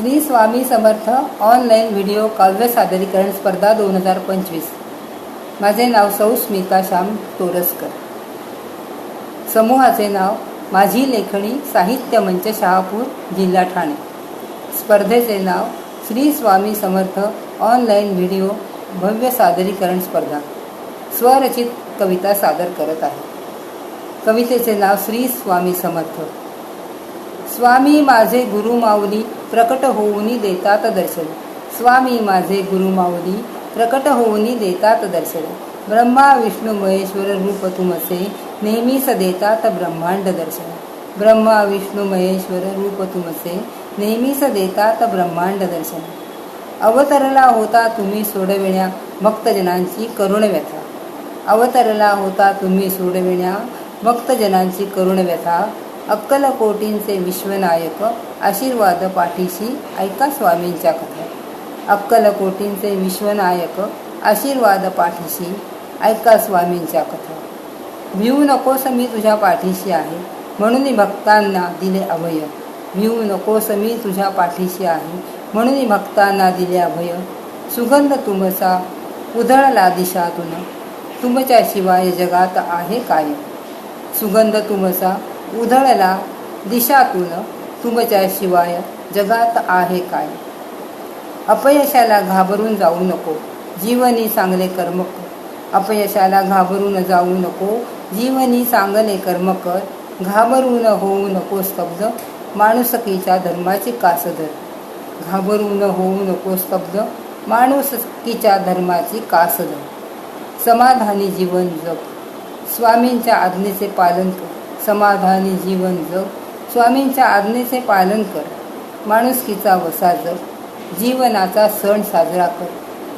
Shri Swami Samarth online video काव्य सादरीकरण स्पर्धा दोन हजार पंचवीस. माझे नाव सौ स्मिता श्याम तोरसकर. समूहाचे नाव माझी लेखणी साहित्य मंच शहापूर जिल्हा ठाणे. स्पर्धेचे नाव श्री स्वामी समर्थ ऑनलाईन व्हिडिओ भव्य सादरीकरण स्पर्धा. स्वरचित कविता सादर करत आहे. कवितेचे नाव श्री स्वामी समर्थ. स्वामी माझे गुरु माऊली प्रकट होऊनी देतात दर्शन. स्वामी माझे गुरु माऊली प्रकट होऊनी देतात दर्शन. ब्रह्मा विष्णू महेश्वर रूप तुमसे नेहमीच देतात ब्रह्मांड दर्शन. ब्रह्मा विष्णू महेश्वर रूप तुमसे नेहमीच देतात ब्रह्मांड दर्शन. अवतरला होता तुम्ही सोडविण्या भक्तजनांची करुण व्यथा. अवतरला होता तुम्ही सोडविण्या भक्तजनांची करुण व्यथा. अक्कलकोटींचे विश्वनायक आशीर्वाद पाठीशी ऐका स्वामींच्या कथा. अक्कलकोटींचे विश्वनायक आशीर्वाद पाठीशी ऐका स्वामींच्या कथा. भिवू नकोस मी तुझ्या पाठीशी आहे म्हणून भक्तांना दिले अभय. भिवू नकोस मी तुझ्या पाठीशी आहे म्हणून भक्तांना दिले अभय. सुगंध तुमचा उधळला दिशातून तुमच्याशिवाय जगात आहे काय? सुगंध तुमचा उधळला दिशातून तुमच्या शिवाय जगात आहे काय? अपयशाला घाबरून जाऊ नको जीवनी चांगले कर्म कर. अपयशाला घाबरून जाऊ नको जीवनी चांगले कर्म कर. घाबरून होऊ नको स्तब्ध माणुसकीच्या धर्माची कासदर घाबरून होऊ नको स्तब्ध माणुसकीच्या धर्माची कासधर समाधानी जीवन जग. स्वामींच्या आज्ञेचे पालन कर. समाधानी जीवन जग. स्वामींच्या आज्ञेचे पालन कर. माणुसकीचा वसा जग. जीवनाचा सण साजरा कर.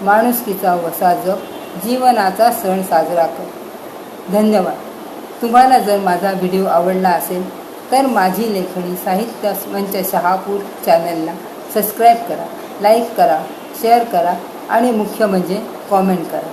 माणुसकीचा वसा जग. जीवनाचा सण साजरा कर. धन्यवाद. तुम्हाला जर माझा व्हिडिओ आवडला असेल तर माझी लेखणी साहित्य मंच शहापूर चॅनलला सबस्क्राईब करा लाईक करा शेअर करा आणि मुख्य म्हणजे कॉमेंट करा.